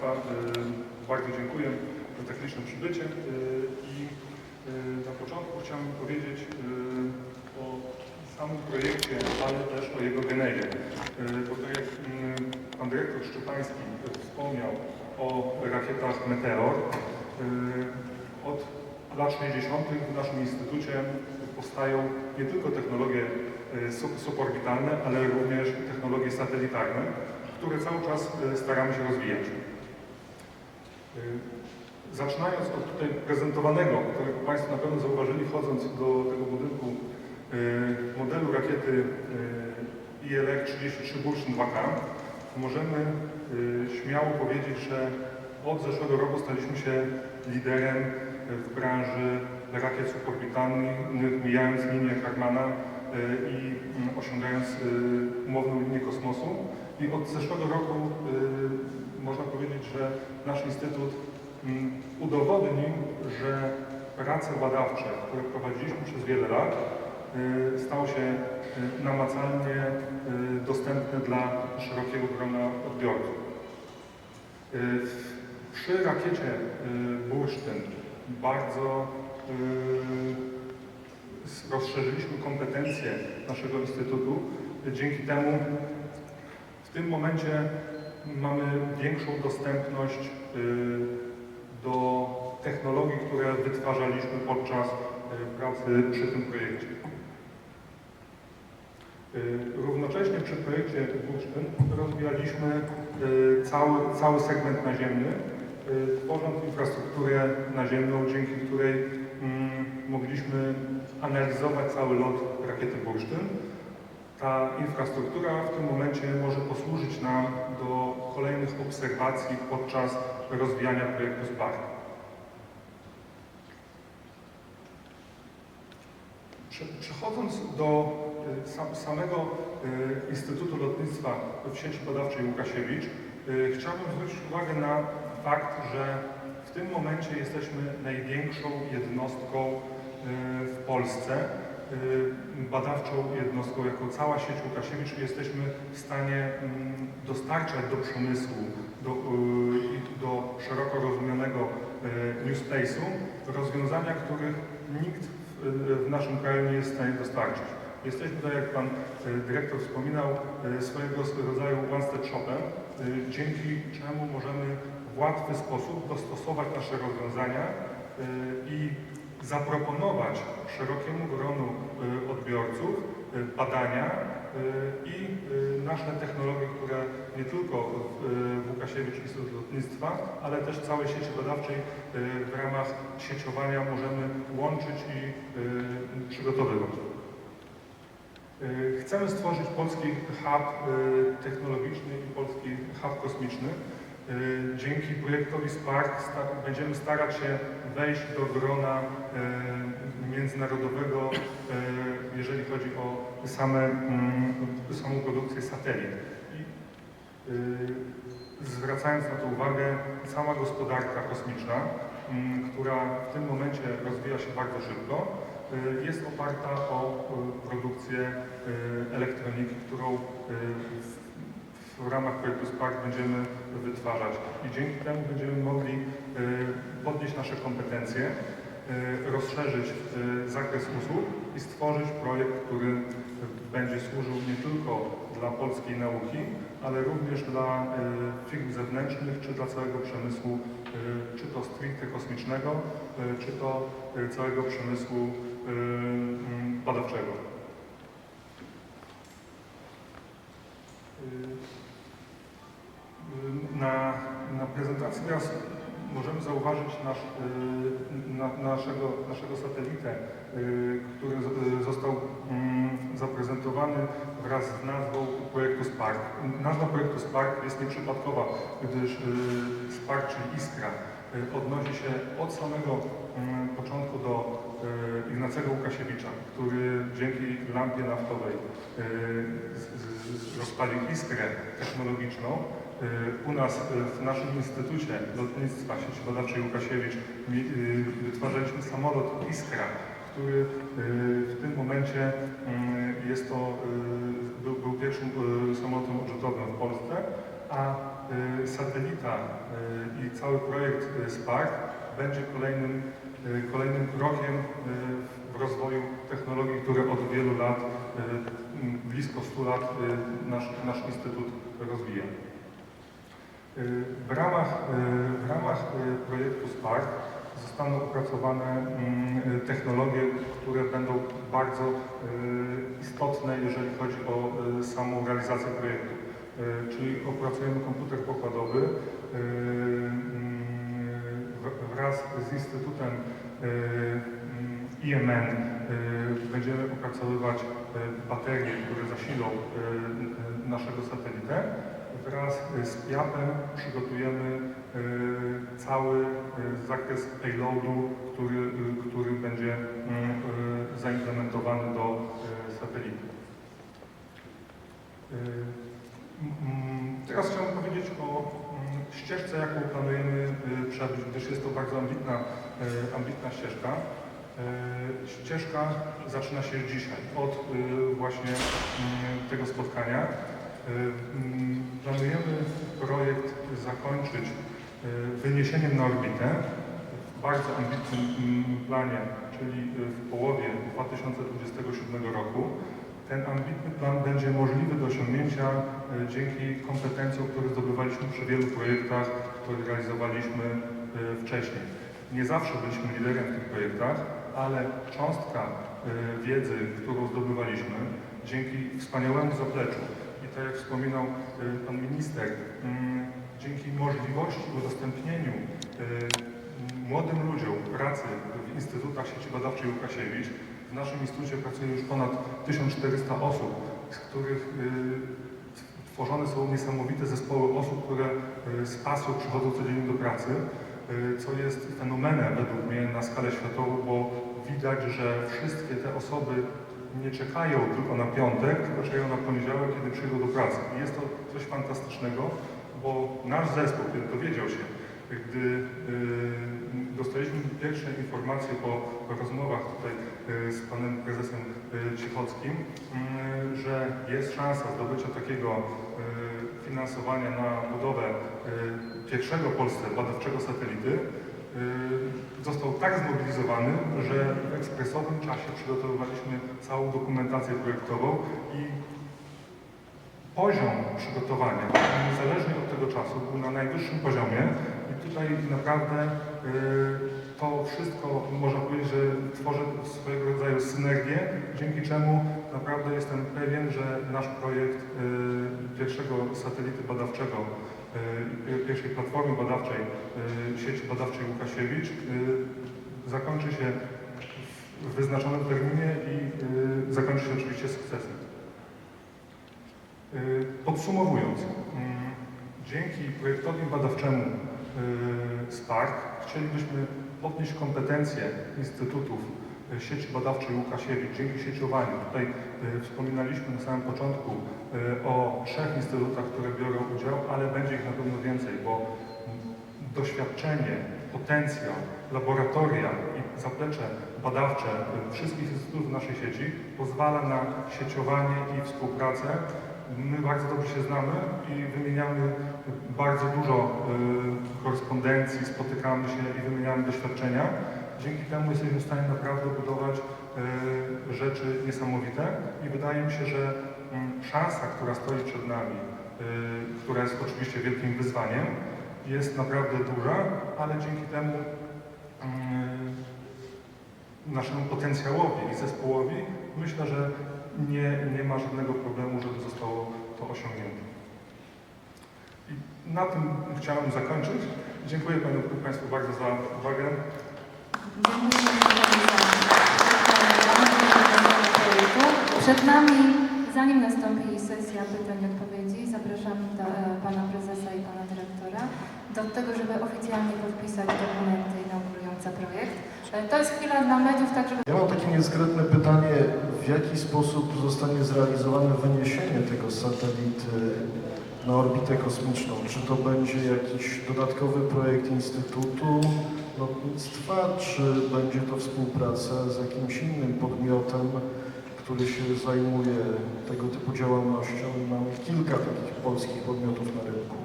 Państwa. Y, Bardzo dziękuję za techniczne przybycie y, i y, na początku chciałbym powiedzieć o samym projekcie, ale też o jego genezie. Bo tak jak Pan Dyrektor Szczepański wspomniał o rakietach Meteor, od lat 60. w naszym instytucie powstają nie tylko technologie sub- suborbitalne, ale również technologie satelitarne, które cały czas staramy się rozwijać. Y, Zaczynając od tutaj prezentowanego, którego Państwo na pewno zauważyli wchodząc do tego budynku y, modelu rakiety y, ILR 33 Bursztyn 2K, możemy śmiało powiedzieć, że od zeszłego roku staliśmy się liderem w branży rakiet suborbitalnych, mijając linię Karmana y, i mm, osiągając umowną linię kosmosu. I od zeszłego roku można powiedzieć, że nasz instytut mm, udowodnił, że prace badawcze, które prowadziliśmy przez wiele lat, y, stały się y, namacalnie y, dostępne dla szerokiego grona odbiorców. Przy rakiecie Bursztyn bardzo rozszerzyliśmy kompetencje naszego instytutu. Dzięki temu w tym momencie mamy większą dostępność y, do technologii, które wytwarzaliśmy podczas y, pracy przy tym projekcie. Y, Równocześnie przy projekcie Bursztyn rozwijaliśmy cały, cały segment naziemny, tworząc infrastrukturę naziemną, dzięki której mm, mogliśmy analizować cały lot rakiety Bursztyn. Ta infrastruktura w tym momencie może posłużyć nam do kolejnych obserwacji podczas rozwijania projektu Spark. Prze- Przechodząc do y, sam, samego y, Instytutu Lotnictwa w sieci badawczej Łukasiewicz, y, chciałbym zwrócić uwagę na fakt, że w tym momencie jesteśmy największą jednostką w Polsce, badawczą jednostką jako cała sieć Łukasiewicz jesteśmy w stanie mm, dostarczać do przemysłu, do, y, do szeroko rozumianego y, New Space'u rozwiązania, których nikt w, naszym kraju nie jest w stanie dostarczyć. Jesteśmy tutaj, jak Pan y, Dyrektor wspominał, y, swojego rodzaju one-stop shopem, y, dzięki czemu możemy w łatwy sposób dostosować nasze rozwiązania y, i zaproponować szerokiemu gronu y, odbiorców y, badania y, i nasze technologie, które nie tylko Łukasiewicz Instytut Lotnictwa, ale też całej sieci badawczej w ramach sieciowania możemy łączyć i przygotowywać. Chcemy stworzyć polski hub technologiczny i polski hub kosmiczny. Dzięki projektowi Spark będziemy starać się wejść do grona y, międzynarodowego, y, jeżeli chodzi o same, mm, samą produkcję satelit. I, y, zwracając na to uwagę, cała gospodarka kosmiczna, mm, która w tym momencie rozwija się bardzo szybko, jest oparta o produkcję elektroniki, którą w- w ramach projektu Spark będziemy wytwarzać. I dzięki temu będziemy mogli y, podnieść nasze kompetencje, y, rozszerzyć y, zakres usług i stworzyć projekt, który będzie służył nie tylko dla polskiej nauki, ale również dla firm zewnętrznych, czy dla całego przemysłu, czy to stricte kosmicznego, czy to całego przemysłu mm, badawczego. Y, Na, na prezentacji możemy zauważyć nasz, y, na, naszego, naszego satelitę, y, który został mm, zaprezentowany wraz z nazwą projektu Spark. Nazwa projektu Spark jest nieprzypadkowa, gdyż Spark, czyli iskra, odnosi się od samego mm, początku do Ignacego Łukasiewicza, który dzięki lampie naftowej rozpalił iskrę technologiczną. Y, U nas y, w naszym Instytucie Lotnictwa Sieci Badawczej Łukasiewicz y, wytwarzaliśmy samolot Iskra, który w tym momencie y, jest to, był, był pierwszym samolotem odrzutowym w Polsce, a satelita i cały projekt Spark będzie kolejnym, kolejnym krokiem w rozwoju technologii, które od wielu lat, blisko 100 lat nasz, nasz Instytut rozwija. Y, W ramach, y, w ramach y, projektu Spark zostaną opracowane mm, technologie, które będą bardzo istotne, jeżeli chodzi o samą realizację projektu. Czyli opracujemy komputer pokładowy mm, wraz z Instytutem mm, IMN będziemy opracowywać baterie, które zasilą naszego satelitę. Wraz y, z PIAP-em przygotujemy y, cały y, zakres payloadu, który, który będzie mm, zaimplementowany do satelity. Mm, Teraz chciałbym powiedzieć o mm, ścieżce, jaką planujemy przebyć, gdyż jest to bardzo ambitna, ambitna ścieżka. Ścieżka zaczyna się dzisiaj, od właśnie mm, tego spotkania. Y, mm, Planujemy projekt zakończyć y, wyniesieniem na orbitę w bardzo ambitnym mm, planie, czyli y, w połowie 2027 roku. Ten ambitny plan będzie możliwy do osiągnięcia dzięki kompetencjom, które zdobywaliśmy przy wielu projektach, które realizowaliśmy wcześniej. Nie zawsze byliśmy liderem w tych projektach, ale cząstka wiedzy, którą zdobywaliśmy, dzięki wspaniałemu zapleczu tak jak wspominał y, Pan Minister, mm, dzięki możliwości udostępnieniu y, młodym ludziom pracy w instytutach sieci badawczej Łukasiewicz, w naszym instytucie pracuje już ponad 1400 osób, z których y, tworzone są niesamowite zespoły osób, które z pasją przychodzą codziennie do pracy, co jest fenomenem według mnie na skalę światową, bo widać, że wszystkie te osoby nie czekają tylko na piątek, tylko czekają na poniedziałek, kiedy przyjdą do pracy. I jest to coś fantastycznego, bo nasz zespół, dowiedział się, gdy y, dostaliśmy pierwsze informacje po rozmowach tutaj y, z panem prezesem y, Cichockim, y, że jest szansa zdobycia takiego y, finansowania na budowę y, pierwszego Polsce badawczego satelity, został tak zmobilizowany, że w ekspresowym czasie przygotowywaliśmy całą dokumentację projektową i poziom przygotowania, niezależnie od tego czasu, był na najwyższym poziomie. I tutaj naprawdę y, to wszystko, można powiedzieć, że tworzy swojego rodzaju synergię, dzięki czemu naprawdę jestem pewien, że nasz projekt y, pierwszego satelity badawczego, pierwszej platformy badawczej y, sieci badawczej Łukasiewicz y, zakończy się w wyznaczonym terminie i zakończy się oczywiście sukcesem. Podsumowując, mm, dzięki projektowi badawczemu SPARK chcielibyśmy podnieść kompetencje instytutów sieci badawczej Łukasiewicz dzięki sieciowaniu. Tutaj y, wspominaliśmy na samym początku y, o trzech instytutach, które biorą udział, ale będzie ich na pewno więcej, bo doświadczenie, potencjał, laboratoria i zaplecze badawcze wszystkich instytutów naszej sieci pozwala na sieciowanie i współpracę My bardzo dobrze się znamy i wymieniamy bardzo dużo korespondencji, spotykamy się i wymieniamy doświadczenia. Dzięki temu jesteśmy w stanie naprawdę budować y, rzeczy niesamowite i wydaje mi się, że mm, szansa, która stoi przed nami, y, która jest oczywiście wielkim wyzwaniem, jest naprawdę duża, ale dzięki temu y, naszemu potencjałowi i zespołowi myślę, że nie, nie ma żadnego problemu, żeby zostało to osiągnięte. I na tym chciałem zakończyć. Dziękuję Panu, Państwu bardzo za uwagę. Przed nami, zanim nastąpi sesja pytań i odpowiedzi, zapraszam do, e, pana prezesa i pana dyrektora do tego, żeby oficjalnie podpisać dokumenty inaugurujące projekt. E, To jest chwila dla mediów, tak żeby Ja mam takie niedyskretne pytanie, w jaki sposób zostanie zrealizowane wyniesienie tego satelity na orbitę kosmiczną? Czy to będzie jakiś dodatkowy projekt Instytutu Lotnictwa, czy będzie to współpraca z jakimś innym podmiotem, który się zajmuje tego typu działalnością? Mamy kilka takich polskich podmiotów na rynku.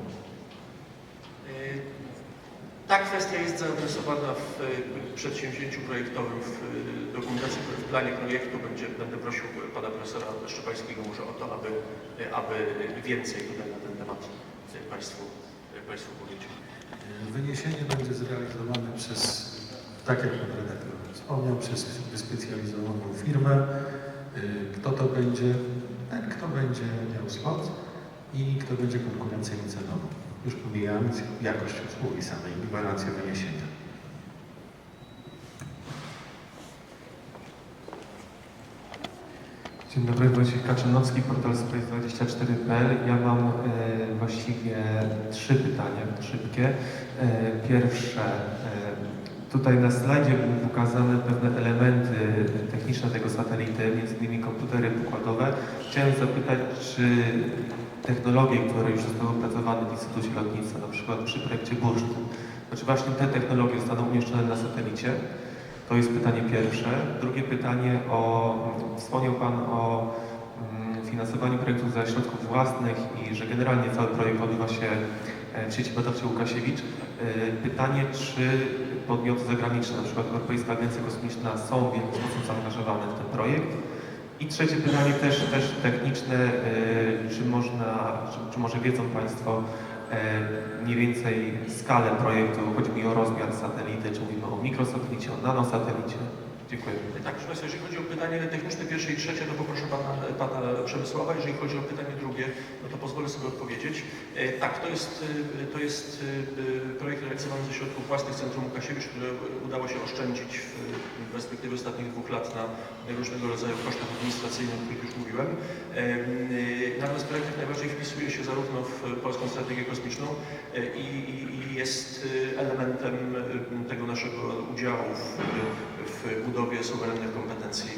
Ta kwestia jest zaadresowana w e, przedsięwzięciu projektowym, w e, dokumentacji, w planie projektu. Będzie, będę prosił pana profesora Szczepańskiego może o to, aby, aby więcej tutaj na ten temat Państwu, państwu powiedział. Wyniesienie będzie zrealizowane przez, tak jak pan redaktor wspomniał, przez wyspecjalizowaną firmę. Y, Kto to będzie? Ten, kto będzie miał slot i kto będzie konkurencyjny cenowo. Już pomijając jakość usługi samej, gwarancję wyniesienia. Dzień dobry, Wojciech Kaczynowski, portal Space24.pl. Ja mam e, właściwie trzy pytania szybkie. E, pierwsze, e, tutaj na slajdzie były pokazane pewne elementy techniczne tego satelity, innymi komputery pokładowe. Chciałem zapytać, czy technologie, które już zostały opracowane w Instytucie Lotnictwa, na przykład przy projekcie Bursztyn, to czy właśnie te technologie zostaną umieszczone na satelicie? To jest pytanie pierwsze. Drugie pytanie o, wspomniał Pan o finansowaniu projektów ze środków własnych i że generalnie cały projekt odbywa się e, w sieci badawczej Łukasiewicz. E, Pytanie, czy podmioty zagraniczne, przykład Europejska Agencja Kosmiczna są w jakiś sposób zaangażowane w ten projekt? I trzecie pytanie też, też techniczne, e, czy można, czy, czy może wiedzą Państwo mniej więcej skalę projektu, chodzi mi o rozmiar satelity, czy mówimy o mikrosatelicie, o nanosatelicie? Dziękuję. Tak, proszę Państwa, jeżeli chodzi o pytanie techniczne pierwsze i trzecie, to poproszę Pana, pana Przemysława. Jeżeli chodzi o pytanie drugie, no to pozwolę sobie odpowiedzieć. E, tak, to jest, e, to jest e, projekt realizowany ze środków własnych Centrum Łukasiewicz, które udało się oszczędzić w perspektywie ostatnich dwóch lat na różnego rodzaju kosztach administracyjnych, o których już mówiłem. Natomiast projekt jak najbardziej wpisuje się zarówno w polską strategię kosmiczną i, i, jest elementem tego naszego udziału w, w budowie suwerennych kompetencji,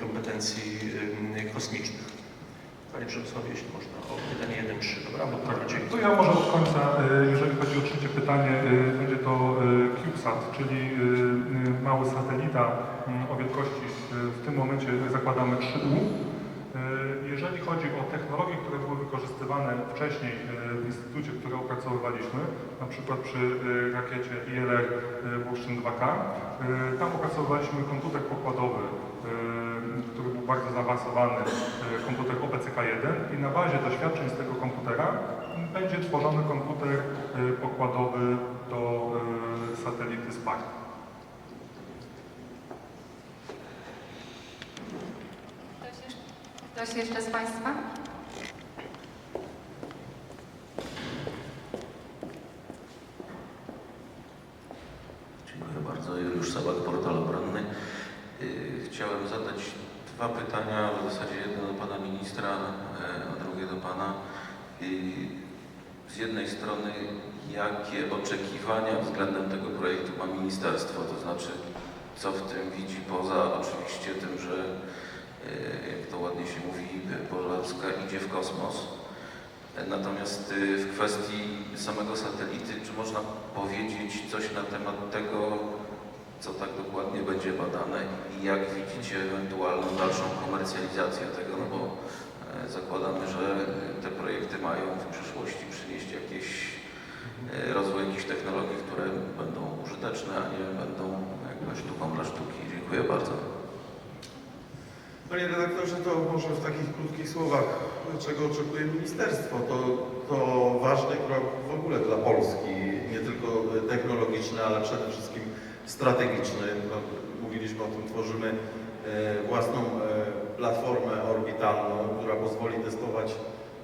kompetencji em, kosmicznych. Panie Przemysławie, jeśli można, o pytanie 1-3, dobra? Bo dziękuję. to ja może od końca, y, jeżeli chodzi o trzecie pytanie, y, będzie to y, CubeSat, czyli y, y, mały satelita y, o wielkości y, w tym momencie zakładamy 3U. Y, Jeżeli chodzi o technologie, które były wykorzystywane wcześniej y, w instytucie, które opracowywaliśmy, na przykład przy y, rakiecie ILR Bursztyn 2K, y, tam opracowywaliśmy komputer pokładowy, który był bardzo zaawansowany, komputer OPCK-1 i na bazie doświadczeń z tego komputera będzie tworzony komputer pokładowy do satelity Spark. Ktoś jeszcze, ktoś jeszcze z Państwa? Dziękuję bardzo. Juliusz Sabak, portal obronny. Yy, Chciałem zadać dwa pytania, w zasadzie jedno do pana ministra, e, a drugie do pana. Z jednej strony, jakie oczekiwania względem tego projektu ma ministerstwo, to znaczy co w tym widzi poza oczywiście tym, że jak to ładnie się mówi, Polska idzie w kosmos. Natomiast y, w kwestii samego satelity, czy można powiedzieć coś na temat tego, co tak dokładnie będzie badane i jak widzicie ewentualną dalszą komercjalizację tego, no bo e, zakładamy, że te projekty mają w przyszłości przynieść jakieś e, rozwój jakichś technologii, które będą użyteczne, a nie będą jakby sztuką dla sztuki. Dziękuję bardzo. Panie redaktorze, to może w takich krótkich słowach, czego oczekuje ministerstwo. To, to ważny krok w ogóle dla Polski, nie tylko technologiczny, ale przede wszystkim strategiczny. No, mówiliśmy o tym, tworzymy e, własną e, platformę orbitalną, która pozwoli testować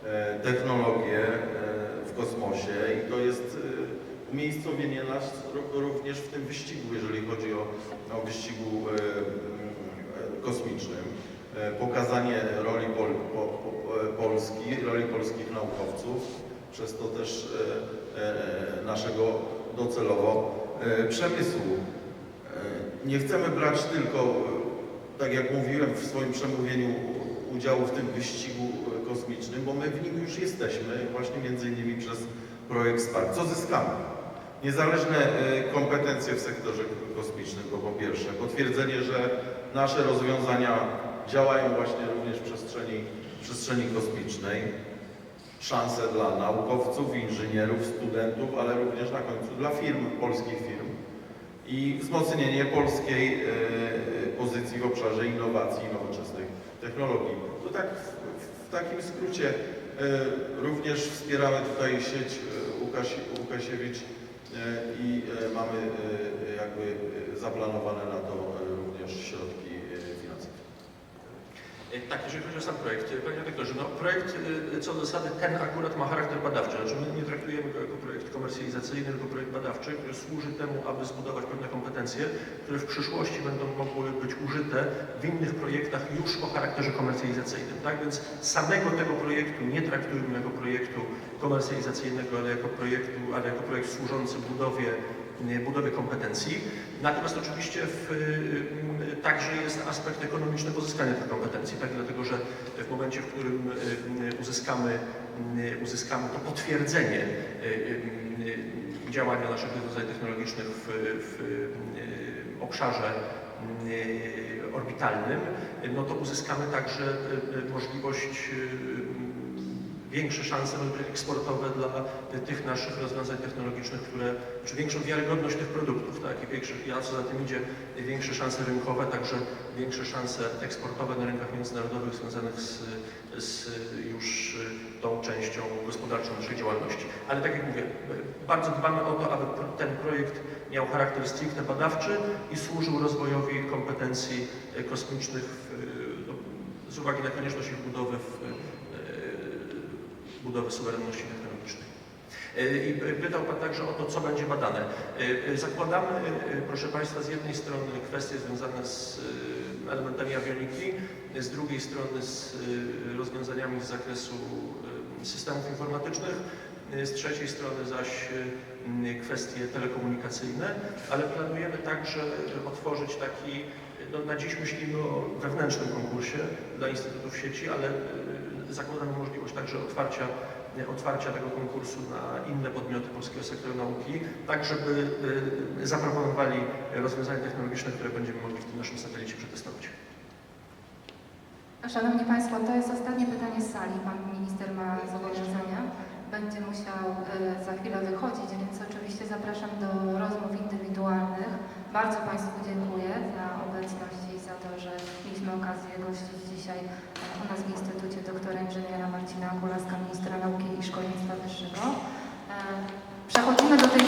e, technologie w kosmosie i to jest umiejscowienie nas ró- również w tym wyścigu, jeżeli chodzi o, o wyścigu kosmicznym e, pokazanie roli Pol, po, po, e, Polski, roli polskich naukowców, przez to też e, naszego docelowo przemysłu. Nie chcemy brać tylko, tak jak mówiłem w swoim przemówieniu, udziału w tym wyścigu kosmicznym, bo my w nim już jesteśmy, właśnie między innymi przez projekt Spark. Co zyskamy? Niezależne kompetencje w sektorze kosmicznym, to po pierwsze. Potwierdzenie, że nasze rozwiązania działają właśnie również w przestrzeni, w przestrzeni kosmicznej. szanse dla naukowców, inżynierów, studentów, ale również na końcu dla firm, polskich firm i wzmocnienie polskiej e, pozycji w obszarze innowacji i nowoczesnych technologii. To tak w, w takim skrócie e, również wspieramy tutaj sieć e, Łukasz, Łukasiewicz e, i e, mamy e, jakby e, zaplanowane na to e, również środki e, finansowe. E, Tak, jeżeli chodzi o sam projekt, e, panie dyrektorze, no projekt co do zasady ten akurat ma charakter badawczy, znaczy my nie traktujemy go jako projekt komercjalizacyjny, tylko projekt badawczy, który służy temu, aby zbudować pewne kompetencje, które w przyszłości będą mogły być użyte w innych projektach już o charakterze komercjalizacyjnym. Tak więc samego tego projektu nie traktujemy jako projektu komercjalizacyjnego, ale jako projektu, ale jako projekt służący budowie budowy kompetencji. Natomiast oczywiście w, y, także jest aspekt ekonomiczny pozyskania tych kompetencji, tak? dlatego że w momencie, w którym y, uzyskamy, uzyskamy to potwierdzenie działania naszych rozwiązań technologicznych w, w obszarze orbitalnym, no to uzyskamy także możliwość większe szanse eksportowe dla tych naszych rozwiązań technologicznych, które, czy większą wiarygodność tych produktów, tak, i większe, a co za tym idzie, większe szanse rynkowe, także większe szanse eksportowe na rynkach międzynarodowych związanych z, z już tą częścią gospodarczą naszej działalności. Ale tak jak mówię, bardzo dbamy o to, aby ten projekt miał charakter stricte badawczy i służył rozwojowi kompetencji kosmicznych w, no, z uwagi na konieczność ich budowy w, budowy suwerenności technologicznej. E, I pytał Pan także o to, co będzie badane. E, Zakładamy, e, proszę Państwa, z jednej strony kwestie związane z elementami awioniki, z drugiej strony z rozwiązaniami z zakresu systemów informatycznych, z trzeciej strony zaś kwestie telekomunikacyjne, ale planujemy także otworzyć taki, no na dziś myślimy o wewnętrznym konkursie dla instytutów sieci, ale zakładamy możliwość także otwarcia, otwarcia tego konkursu na inne podmioty polskiego sektora nauki, tak żeby y, zaproponowali rozwiązania technologiczne, które będziemy mogli w tym naszym satelicie przetestować. Szanowni Państwo, to jest ostatnie pytanie z sali. Pan minister ma zobowiązania. Będzie musiał e, za chwilę wychodzić, więc oczywiście zapraszam do rozmów indywidualnych. Bardzo Państwu dziękuję za obecność i za to, że okazję gościć dzisiaj u nas w Instytucie doktora inżyniera Marcina Kulaska, ministra nauki i szkolnictwa wyższego. E, Przechodzimy do tej